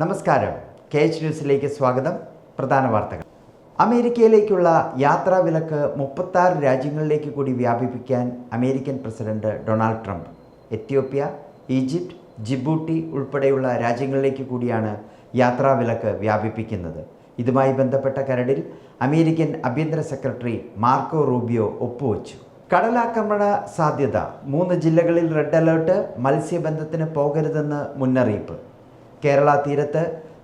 നമസ്കാരം. K H ന്യൂസിലേക്ക് സ്വാഗതം. പ്രധാന വാർത്തകൾ. അമേരിക്കയിലേക്കുള്ള യാത്രാ വിലക്ക് മുപ്പത്താറ് രാജ്യങ്ങളിലേക്ക് കൂടി വ്യാപിപ്പിക്കാൻ American president Donald Trump. Ethiopia Egypt Djibouti ഉൾപ്പെടെയുള്ള രാജ്യങ്ങളിലേക്ക് കൂടിയാണ് യാത്രാ വിലക്ക് വ്യാപിപ്പിക്കുന്നത്. ഇതുമായി ബന്ധപ്പെട്ട കരടിൽ അമേരിക്കൻ ആഭ്യന്തര സെക്രട്ടറി മാർക്കോ റൂബിയോ ഒപ്പുവച്ചു. കടലാക്രമണ സാധ്യത. മൂന്ന് ജില്ലകളിൽ റെഡ് അലേർട്ട്. മത്സ്യബന്ധത്തിന് പോകരുതെന്ന് മുന്നറിയിപ്പ്. കേരള തീരത്ത്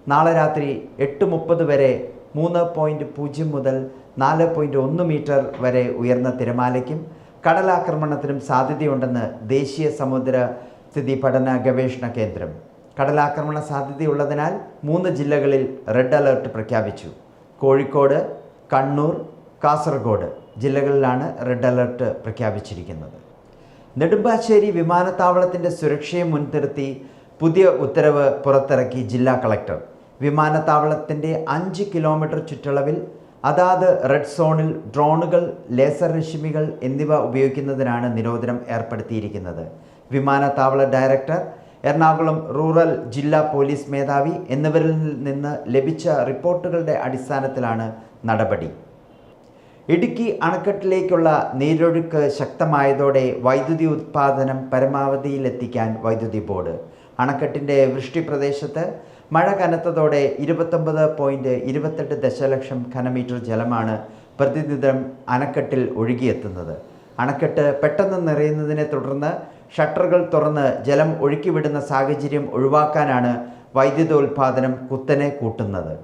നാളെ രാത്രി എട്ട് മുപ്പത് വരെ മൂന്ന് പോയിന്റ് പൂജ്യം മുതൽ നാല് പോയിന്റ് ഒന്ന് മീറ്റർ വരെ ഉയർന്ന തിരമാലയ്ക്കും കടലാക്രമണത്തിനും സാധ്യതയുണ്ടെന്ന് ദേശീയ സമുദ്ര സ്ഥിതി പഠന ഗവേഷണ കേന്ദ്രം. കടലാക്രമണ സാധ്യതയുള്ളതിനാൽ മൂന്ന് ജില്ലകളിൽ റെഡ് അലേർട്ട് പ്രഖ്യാപിച്ചു. കോഴിക്കോട് കണ്ണൂർ കാസർഗോഡ് ജില്ലകളിലാണ് റെഡ് അലേർട്ട് പ്രഖ്യാപിച്ചിരിക്കുന്നത്. നെടുമ്പാശ്ശേരി വിമാനത്താവളത്തിന്റെ സുരക്ഷയെ മുൻനിർത്തി പുതിയ ഉത്തരവ് പുറത്തിറക്കി ജില്ലാ കളക്ടർ. വിമാനത്താവളത്തിന്റെ അഞ്ച് കിലോമീറ്റർ ചുറ്റളവിൽ അതാത് റെഡ് സോണിൽ ഡ്രോണുകൾ ലേസർ രശ്മികൾ എന്നിവ ഉപയോഗിക്കുന്നതിനാണ് നിരോധനം ഏർപ്പെടുത്തിയിരിക്കുന്നത്. വിമാനത്താവള ഡയറക്ടർ എറണാകുളം റൂറൽ ജില്ലാ പോലീസ് മേധാവി എന്നിവരിൽ നിന്ന് ലഭിച്ച റിപ്പോർട്ടുകളുടെ അടിസ്ഥാനത്തിലാണ് നടപടി. ഇടുക്കി അണക്കെട്ടിലേക്കുള്ള നീരൊഴുക്ക് ശക്തമായതോടെ വൈദ്യുതി ഉത്പാദനം പരമാവധിയിലെത്തിക്കാൻ വൈദ്യുതി ബോർഡ് അണക്കെട്ടിന്റെ വൃഷ്ടി പ്രദേശത്ത് മഴ കനത്തതോടെ ഇരുപത്തൊമ്പത് പോയിന്റ് ഇരുപത്തെട്ട് ദശലക്ഷം ഘനമീറ്റർ ജലമാണ് പ്രതിദിനം അണക്കെട്ടിൽ ഒഴുകിയെത്തുന്നത്. അണക്കെട്ട് പെട്ടെന്ന് നിറയുന്നതിനെ തുടർന്ന് ഷട്ടറുകൾ തുറന്ന് ജലം ഒഴുക്കിവിടുന്ന സാഹചര്യം ഒഴിവാക്കാനാണ് വൈദ്യുതോൽപാദനം കുത്തനെ കൂട്ടുന്നത്.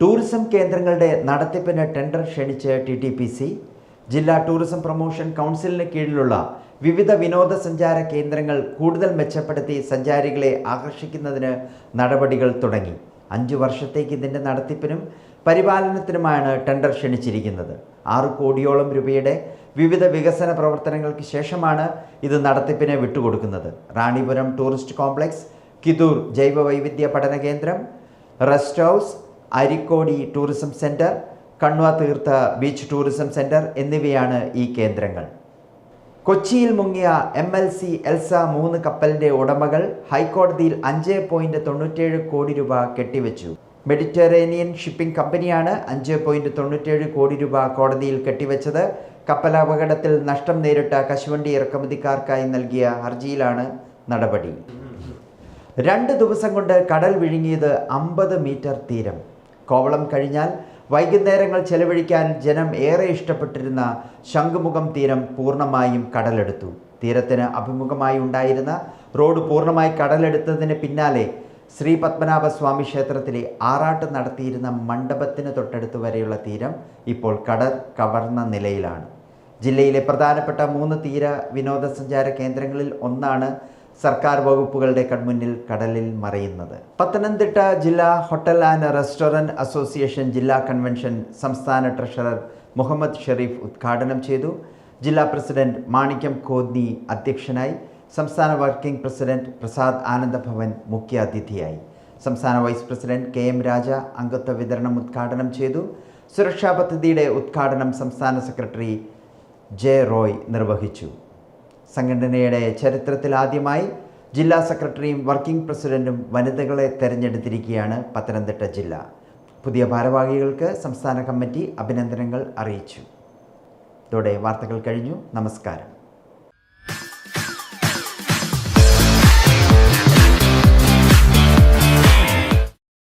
ടൂറിസം കേന്ദ്രങ്ങളുടെ നടത്തിപ്പിന് ടെൻഡർ ക്ഷണിച്ച് ടി ടി പി സി ജില്ലാ ടൂറിസം പ്രൊമോഷൻ കൗൺസിലിന് കീഴിലുള്ള വിവിധ വിനോദസഞ്ചാര കേന്ദ്രങ്ങൾ കൂടുതൽ മെച്ചപ്പെടുത്തി സഞ്ചാരികളെ ആകർഷിക്കുന്നതിന് നടപടികൾ തുടങ്ങി. അഞ്ചു വർഷത്തേക്ക് ഇതിന്റെ നടത്തിപ്പിനും പരിപാലനത്തിനുമാണ് ടെൻഡർ ക്ഷണിച്ചിരിക്കുന്നത്. ആറ് കോടിയോളം രൂപയുടെ വിവിധ വികസന പ്രവർത്തനങ്ങൾക്ക് ശേഷമാണ് ഇത് നടത്തിപ്പിനെ വിട്ടുകൊടുക്കുന്നത്. റാണിപുരം ടൂറിസ്റ്റ് കോംപ്ലക്സ് കിതൂർ ജൈവ വൈവിധ്യ പഠന കേന്ദ്രം rest house Arikkodi tourism centre Kanva Theertha beach tourism centre എന്നിവയാണ് ഈ കേന്ദ്രങ്ങൾ. കൊച്ചിയിൽ മുങ്ങിയ എം എൽ സി എൽസ മൂന്ന് കപ്പലിന്റെ ഉടമകൾ ഹൈക്കോടതിയിൽ അഞ്ച് പോയിന്റ് തൊണ്ണൂറ്റേഴ് കോടി രൂപ കെട്ടിവെച്ചു. മെഡിറ്ററേനിയൻ ഷിപ്പിംഗ് കമ്പനിയാണ് അഞ്ച് പോയിന്റ് തൊണ്ണൂറ്റേഴ് കോടി രൂപ കോടതിയിൽ കെട്ടിവെച്ചത്. കപ്പലപകടത്തിൽ നഷ്ടം നേരിട്ട കശുവണ്ടി ഇറക്കുമതിക്കാർക്കായി നൽകിയ ഹർജിയിലാണ് നടപടി. രണ്ട് ദിവസം കൊണ്ട് കടൽ വിഴുങ്ങിയത് അമ്പത് മീറ്റർ തീരം. കോവളം കഴിഞ്ഞാൽ വൈകുന്നേരങ്ങൾ ചെലവഴിക്കാൻ ജനം ഏറെ ഇഷ്ടപ്പെട്ടിരുന്ന ശംഖുമുഖം തീരം പൂർണമായും കടലെടുത്തു. തീരത്തിന് അഭിമുഖമായി ഉണ്ടായിരുന്ന റോഡ് പൂർണമായി കടലെടുത്തതിന് പിന്നാലെ ശ്രീ പത്മനാഭ സ്വാമി ക്ഷേത്രത്തിലെ ആറാട്ട് നടത്തിയിരുന്ന മണ്ഡപത്തിന് തൊട്ടടുത്ത് വരെയുള്ള തീരം ഇപ്പോൾ കടൽ കവർന്ന നിലയിലാണ്. ജില്ലയിലെ പ്രധാനപ്പെട്ട മൂന്ന് തീര വിനോദസഞ്ചാര കേന്ദ്രങ്ങളിൽ ഒന്നാണ് സർക്കാർ വകുപ്പുകളുടെ കൺമുന്നിൽ കടലിൽ മറയുന്നത്. പത്തനംതിട്ട ജില്ലാ ഹോട്ടൽ ആൻഡ് റെസ്റ്റോറന്റ് അസോസിയേഷൻ ജില്ലാ കൺവെൻഷൻ സംസ്ഥാന ട്രഷറർ മുഹമ്മദ് ഷെരീഫ് ഉദ്ഘാടനം ചെയ്തു. ജില്ലാ പ്രസിഡന്റ് മാണിക്യം കോദ്നി അധ്യക്ഷനായി. സംസ്ഥാന വർക്കിംഗ് പ്രസിഡന്റ് പ്രസാദ് ആനന്ദഭവൻ മുഖ്യാതിഥിയായി. സംസ്ഥാന vice president K M Raja അംഗത്വ വിതരണം ഉദ്ഘാടനം ചെയ്തു. സുരക്ഷാ പദ്ധതിയുടെ ഉദ്ഘാടനം സംസ്ഥാന സെക്രട്ടറി ജെ റോയ് നിർവഹിച്ചു. സംഘടനയുടെ ചരിത്രത്തിൽ ആദ്യമായി ജില്ലാ സെക്രട്ടറിയും വർക്കിംഗ് പ്രസിഡന്റും വനിതകളെ തെരഞ്ഞെടുത്തിരിക്കുകയാണ് പത്തനംതിട്ട ജില്ല. പുതിയ ഭാരവാഹികൾക്ക് സംസ്ഥാന കമ്മിറ്റി അഭിനന്ദനങ്ങൾ അറിയിച്ചു. ഇതോടെ വാർത്തകൾ കഴിഞ്ഞു. നമസ്കാരം.